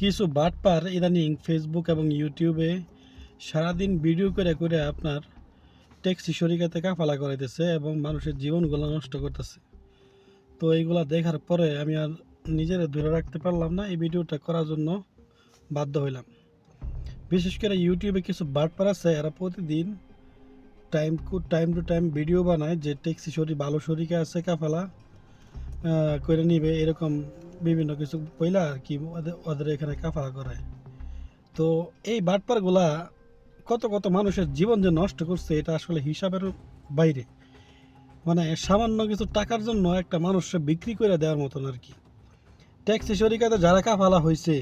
কিছু বাটপার ইদানিং ফেসবুক এবং ইউটিউবে সারাদিন ভিডিও করে করে আপনার ট্যাক্সি শরিকাতে কাফালা করাইতেছে এবং মানুষের জীবনগুলো নষ্ট করতেছে। তো এইগুলা দেখার পরে আমি আর নিজের ধরে রাখতে পারলাম না, এই ভিডিওটা করার জন্য বাধ্য হইলাম। বিশেষ করে ইউটিউবে কিছু বাটপার আছে, এরা প্রতিদিন time time to time video বানায় যে ট্যাক্সি শরী, ভালো শরিকা আছে, কাফালা করে নিবে, এরকম বিভিন্ন কিছু পয়লা আর কি ওদের এখানে কাফালা করায় তো এই বাটপারগুলা কত কত মানুষের জীবন যে নষ্ট করছে, এটা আসলে হিসাবের বাইরে। মানে সামান্য কিছু টাকার জন্য একটা মানুষকে বিক্রি করে দেওয়ার মতন আর কি। ট্যাক্সি শরিকাতে যারা কাফালা হয়েছে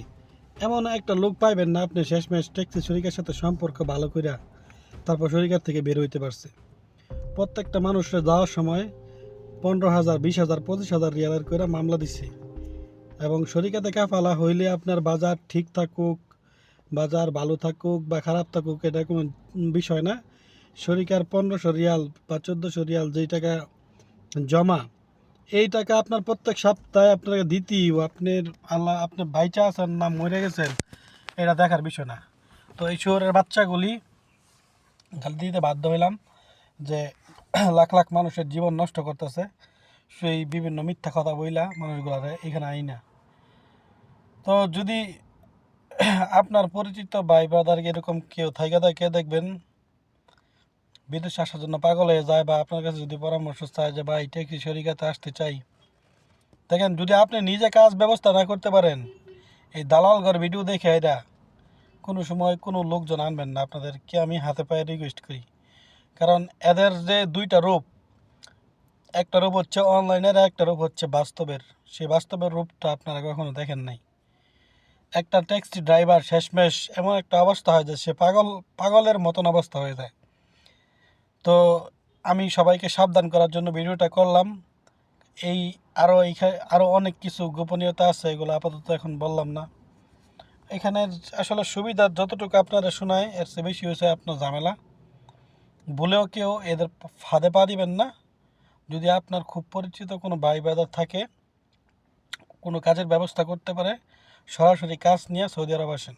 এমন একটা লোক পাইবেন না আপনি শেষমেশ ট্যাক্সি শরিকার সাথে সম্পর্ক ভালো করে তারপর শরিকার থেকে বের হইতে পারছে। প্রত্যেকটা মানুষের যাওয়ার সময় পনেরো হাজার, বিশ হাজার, পঁচিশ হাজার রিয়ালের করে মামলা দিছে। এবং শরিকাতে কাফালা হইলে আপনার বাজার ঠিক থাকুক, বাজার ভালো থাকুক বা খারাপ থাকুক, এটা কোনো বিষয় না। শরিকার পনেরোশো রিয়াল বা চোদ্দোশো রিয়াল যেই টাকা জমা, এই টাকা আপনার প্রত্যেক সপ্তাহে আপনাকে দিতেই আপনার আল্লাহ, আপনার ভাইচা আছেন না মরে গেছেন এটা দেখার বিষয় না। তো এই শহরের বাচ্চাগুলি দিতে বাধ্য হইলাম যে লাখ লাখ মানুষের জীবন নষ্ট করতেছে। সেই বিভিন্ন মিথ্যা কথা বইলা মানুষগুলারে এখানে আই না তো যদি আপনার পরিচিত ভাই ব্রাদার এরকম কেউ থাইকা থাকে দেখবেন? বিদেশে আসার জন্য পাগল হয়ে যায় বা আপনার কাছে যদি পরামর্শ চায় যে, ভাই ট্যাক্সি শরিকাতে আসতে চাই। দেখেন, যদি আপনি নিজে কাজ ব্যবস্থা না করতে পারেন, এই দালাল ঘর ভিডিও দেখে এটা কোনো সময় কোনো লোকজন আনবেন না। আপনাদেরকে আমি হাতে পায়ে রিকোয়েস্ট করি। কারণ এদের যে দুইটা রূপ একটা রূপ হচ্ছে অনলাইনের, একটা রূপ হচ্ছে বাস্তবের। সেই বাস্তবের রূপটা আপনারা কখনো দেখেন নাই। একটা ট্যাক্সি ড্রাইভার শেষমেশ এমন একটা অবস্থা হয় যে সে পাগল, পাগলের মতন অবস্থা হয়ে যায়। তো আমি সবাইকে সাবধান করার জন্য ভিডিওটা করলাম। এই আরও এইখানে আরও অনেক কিছু গোপনীয়তা আছে, এগুলো আপাতত এখন বললাম না। এখানের আসলে সুবিধা যতটুকু আপনারা শোনায়, এর চেয়ে বেশি হয়েছে আপনার ঝামেলা। ভুলেও কেউ এদের ফাঁদে পা দিবেন না। যদি আপনার খুব পরিচিত কোনো ভাই ব্রাদার থাকে, কোনো কাজের ব্যবস্থা করতে পারে, সরাসরি কাজ নিয়ে সৌদি আরব আসেন।